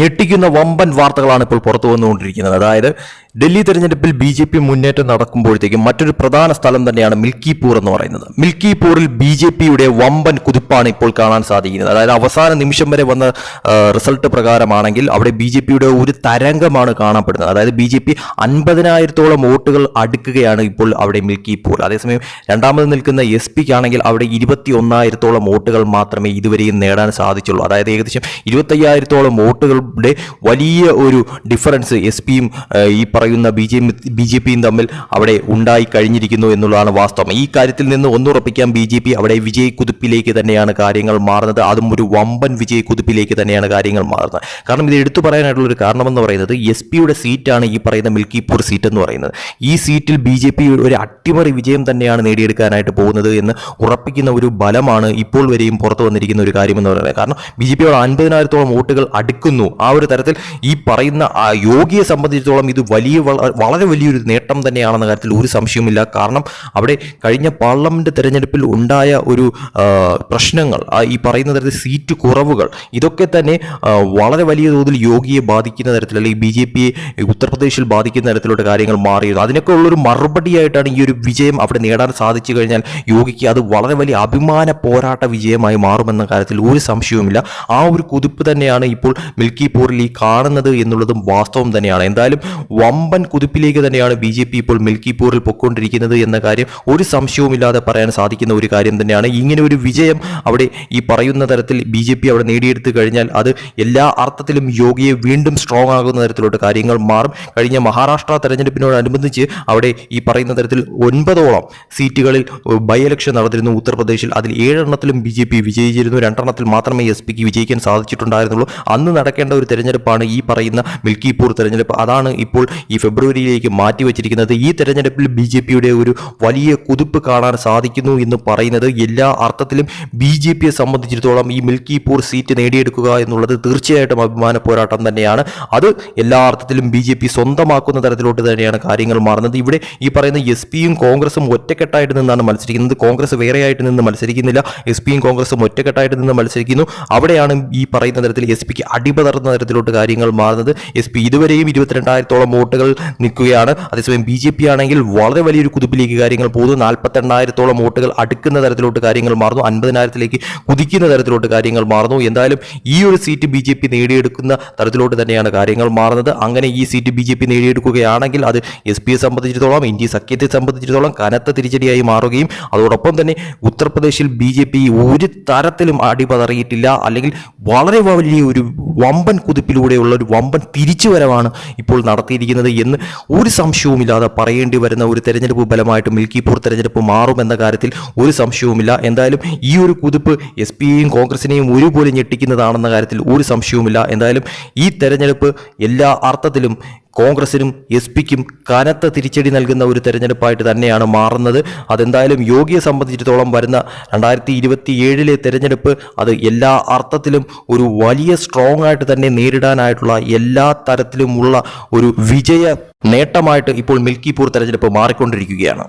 ഞെട്ടിക്കുന്ന വമ്പൻ വാർത്തകളാണ് ഇപ്പോൾ പുറത്തു വന്നുകൊണ്ടിരിക്കുന്നത്. അതായത് ഡൽഹി തെരഞ്ഞെടുപ്പിൽ ബി ജെ പി മുന്നേറ്റം നടക്കുമ്പോഴത്തേക്കും മറ്റൊരു പ്രധാന സ്ഥലം തന്നെയാണ് മിൽക്കിപൂർ എന്ന് പറയുന്നത്. മിൽക്കിപൂരിൽ ബി ജെ പിയുടെ വമ്പൻ കുതിപ്പാണ് ഇപ്പോൾ കാണാൻ സാധിക്കുന്നത്. അതായത് അവസാന നിമിഷം വരെ വന്ന റിസൾട്ട് പ്രകാരമാണെങ്കിൽ അവിടെ ബി ജെ പിയുടെ ഒരു തരംഗമാണ് കാണപ്പെടുന്നത്. അതായത് ബി ജെ പി അൻപതിനായിരത്തോളം വോട്ടുകൾ അടുക്കുകയാണ് ഇപ്പോൾ അവിടെ മിൽക്കിപൂർ. അതേസമയം രണ്ടാമത് നിൽക്കുന്ന എസ് പിക്കാണെങ്കിൽ അവിടെ ഇരുപത്തി ഒന്നായിരത്തോളം വോട്ടുകൾ മാത്രമേ ഇതുവരെയും നേടാൻ സാധിച്ചുള്ളൂ. അതായത് ഏകദേശം ഇരുപത്തയ്യായിരത്തോളം വോട്ടുകളുടെ വലിയ ഒരു ഡിഫറൻസ് എസ് പിയും ഈ പറയുന്ന ബി ജെ ബി ജെ പിയും തമ്മിൽ അവിടെ ഉണ്ടായി കഴിഞ്ഞിരിക്കുന്നു എന്നുള്ളതാണ് വാസ്തവം. ഈ കാര്യത്തിൽ നിന്ന് ഒന്നുറപ്പിക്കാൻ ബി ജെ പി അവിടെ വിജയ് കുതിപ്പിലേക്ക് തന്നെയാണ് കാര്യങ്ങൾ മാറുന്നത്. അതും ഒരു വമ്പൻ വിജയ് കുതിപ്പിലേക്ക് തന്നെയാണ് കാര്യങ്ങൾ മാറുന്നത്. കാരണം ഇത് എടുത്തു പറയാനായിട്ടുള്ള ഒരു കാരണമെന്ന് പറയുന്നത് എസ് പിയുടെ സീറ്റാണ് ഈ പറയുന്ന മിൽക്കിപൂർ സീറ്റ് എന്ന് പറയുന്നത്. ഈ സീറ്റിൽ ബി ജെ പി ഒരു അട്ടിമറി വിജയം തന്നെയാണ് നേടിയെടുക്കാനായിട്ട് പോകുന്നത് എന്ന് ഉറപ്പിക്കുന്ന ഒരു ബലമാണ് ഇപ്പോൾ വരെയും പുറത്തു വന്നിരിക്കുന്ന ഒരു കാര്യമെന്ന് പറയുന്നത്. കാരണം ബി ജെ പിയോട് അൻപതിനായിരത്തോളം വോട്ടുകൾ അടുക്കുന്നു. ആ ഒരു തരത്തിൽ ഈ പറയുന്ന ആ യോഗിയെ സംബന്ധിച്ചിടത്തോളം ഇത് വലിയ വള- വളരെ വലിയൊരു നേട്ടം തന്നെയാണെന്ന കാര്യത്തിൽ ഒരു സംശയവുമില്ല. കാരണം അവിടെ കഴിഞ്ഞ പാർലമെന്റ് തെരഞ്ഞെടുപ്പിൽ ഉണ്ടായ ഒരു പ്രശ്നങ്ങൾ ഈ പറയുന്ന തരത്തിൽ സീറ്റ് കുറവുകൾ ഇതൊക്കെ തന്നെ വളരെ വലിയ തോതിൽ യോഗിയെ ബാധിക്കുന്ന തരത്തിൽ അല്ലെങ്കിൽ ബി ജെ പിയെ ഉത്തർപ്രദേശിൽ ബാധിക്കുന്ന തരത്തിലുള്ള കാര്യങ്ങൾ മാറിയത് അതിനൊക്കെ ഉള്ളൊരു മറുപടിയായിട്ടാണ് ഈ ഒരു വിജയം അവിടെ നേടാൻ സാധിച്ചു കഴിഞ്ഞാൽ യോഗിക്ക് അത് വളരെ വലിയ അഭിമാന പോരാട്ട വിജയമായി മാറുമെന്ന കാര്യത്തിൽ ഒരു സംശയവുമില്ല. ആ ഒരു കുതിപ്പ് തന്നെയാണ് ഇപ്പോൾ മിൽക്കിപൂരിൽ ഈ കാണുന്നത് എന്നുള്ളതും വാസ്തവം തന്നെയാണ്. എന്തായാലും വമ്പൻ കുതിപ്പിലേക്ക് തന്നെയാണ് ബി ജെ പി ഇപ്പോൾ മിൽക്കിപൂരിൽ പൊയ്ക്കൊണ്ടിരിക്കുന്നത് എന്ന കാര്യം ഒരു സംശയവുമില്ലാതെ പറയാൻ സാധിക്കുന്ന ഒരു കാര്യം തന്നെയാണ്. ഇങ്ങനെ ഒരു വിജയം അവിടെ ഈ പറയുന്ന തരത്തിൽ ബി ജെ പി അവിടെ നേടിയെടുത്തു കഴിഞ്ഞാൽ അത് എല്ലാ അർത്ഥത്തിലും യോഗിയെ വീണ്ടും സ്ട്രോങ് ആകുന്ന തരത്തിലോട്ട് കാര്യങ്ങൾ മാറും. കഴിഞ്ഞ മഹാരാഷ്ട്ര തെരഞ്ഞെടുപ്പിനോടനുബന്ധിച്ച് അവിടെ ഈ പറയുന്ന തരത്തിൽ ഒൻപതോളം സീറ്റുകളിൽ ബൈ ഇലക്ഷൻ നടന്നിരുന്നു ഉത്തർപ്രദേശിൽ. അതിൽ ഏഴെണ്ണത്തിലും ബി ജെ പി വിജയിച്ചിരുന്നു. രണ്ടെണ്ണത്തിൽ മാത്രമേ എസ് പിക്ക് വിജയിക്കാൻ സാധിച്ചിട്ടുണ്ടായിരുന്നുള്ളൂ. അന്ന് നടക്കേണ്ട ഒരു തെരഞ്ഞെടുപ്പാണ് ഈ പറയുന്ന മിൽക്കിപൂർ തെരഞ്ഞെടുപ്പ്. അതാണ് ഇപ്പോൾ ഈ ഫെബ്രുവരിയിലേക്ക് മാറ്റിവെച്ചിരിക്കുന്നത് ഈ തെരഞ്ഞെടുപ്പിൽ ബി ജെ പിയുടെ ഒരു വലിയ കുതിപ്പ് കാണാൻ സാധിക്കുന്നു എന്ന് പറയുന്നത് എല്ലാ അർത്ഥത്തിലും ബി ജെ പിയെ സംബന്ധിച്ചിടത്തോളം ഈ മിൽക്കിപൂർ സീറ്റ് നേടിയെടുക്കുക എന്നുള്ളത് തീർച്ചയായിട്ടും അഭിമാന പോരാട്ടം തന്നെയാണ്. അത് എല്ലാ അർത്ഥത്തിലും ബി ജെ പി സ്വന്തമാക്കുന്ന തരത്തിലോട്ട് തന്നെയാണ് കാര്യങ്ങൾ മാറുന്നത്. ഇവിടെ ഈ പറയുന്ന എസ് പിയും കോൺഗ്രസും ഒറ്റക്കെട്ടായിട്ട് നിന്നാണ് മത്സരിക്കുന്നത്. കോൺഗ്രസ് വേറെയായിട്ട് നിന്ന് മത്സരിക്കുന്നില്ല. എസ് പിയും കോൺഗ്രസും ഒറ്റക്കെട്ടായിട്ട് നിന്ന് മത്സരിക്കുന്നു. അവിടെയാണ് ഈ പറയുന്ന തരത്തിൽ എസ് പിക്ക് അടിപതർന്ന തരത്തിലോട്ട് കാര്യങ്ങൾ മാറുന്നത്. എസ് പി ഇതുവരെയും ഇരുപത്തിരണ്ടായിരത്തോളം വോട്ടുകൾ നിൽക്കുകയാണ്. അതേസമയം ബി ജെ പി ആണെങ്കിൽ വളരെ വലിയൊരു കുതിപ്പിലേക്ക് കാര്യങ്ങൾ പോകുന്നു. നാൽപ്പത്തെണ്ണായിരത്തോളം വോട്ടുകൾ അടുക്കുന്ന തരത്തിലോട്ട് കാര്യങ്ങൾ മാറുന്നു. അൻപതിനായിരത്തിലേക്ക് കുതിക്കുന്ന തരത്തിലോട്ട് കാര്യങ്ങൾ മാറുന്നു. എന്തായാലും ഈ ഒരു സീറ്റ് ബി ജെ പി നേടിയെടുക്കുന്ന തരത്തിലോട്ട് തന്നെയാണ് കാര്യങ്ങൾ മാറുന്നത്. അങ്ങനെ ഈ സീറ്റ് ബി ജെ പി നേടിയെടുക്കുകയാണെങ്കിൽ അത് എസ് പിയെ സംബന്ധിച്ചിടത്തോളം ഇന്ത്യ സഖ്യത്തെ സംബന്ധിച്ചിടത്തോളം കനത്ത തിരിച്ചടിയായി മാറുകയും അതോടൊപ്പം തന്നെ ഉത്തർപ്രദേശിൽ ബി ജെ പി ഒരു തരത്തിലും അടിപതറിയിട്ടില്ല. അല്ലെങ്കിൽ വളരെ വലിയ ഒരു വമ്പൻ കുതിപ്പിലൂടെയുള്ള ഒരു വമ്പൻ തിരിച്ചുവരവാണ് ഇപ്പോൾ നടത്തിയിരിക്കുന്നത് എന്ന് ഒരു സംശയവുമില്ലാതെ പറയേണ്ടി വരുന്ന ഒരു തെരഞ്ഞെടുപ്പ് ഫലമായിട്ട് മിൽക്കിപ്പൂർ തെരഞ്ഞെടുപ്പ് മാറുമെന്ന കാര്യത്തിൽ ഒരു സംശയവുമില്ല. എന്തായാലും ഈ ഒരു കുതിപ്പ് എസ് പിയെയും കോൺഗ്രസിനെയും ഒരുപോലെ ഞെട്ടിക്കുന്നതാണെന്ന കാര്യത്തിൽ ഒരു സംശയവുമില്ല. എന്തായാലും ഈ തെരഞ്ഞെടുപ്പ് എല്ലാ അർത്ഥത്തിലും കോൺഗ്രസിനും എസ് പിക്കും കനത്ത തിരിച്ചടി നൽകുന്ന ഒരു തെരഞ്ഞെടുപ്പായിട്ട് തന്നെയാണ് മാറുന്നത്. അതെന്തായാലും യോഗിയെ സംബന്ധിച്ചിടത്തോളം വരുന്ന രണ്ടായിരത്തി ഇരുപത്തി ഏഴിലെ തെരഞ്ഞെടുപ്പ് അത് എല്ലാ അർത്ഥത്തിലും ഒരു വലിയ സ്ട്രോങ് ആയിട്ട് തന്നെ നേരിടാനായിട്ടുള്ള എല്ലാ തരത്തിലുമുള്ള ഒരു വിജയ നേട്ടമായിട്ട് ഇപ്പോൾ മിൽക്കിപൂർ തെരഞ്ഞെടുപ്പ് മാറിക്കൊണ്ടിരിക്കുകയാണ്.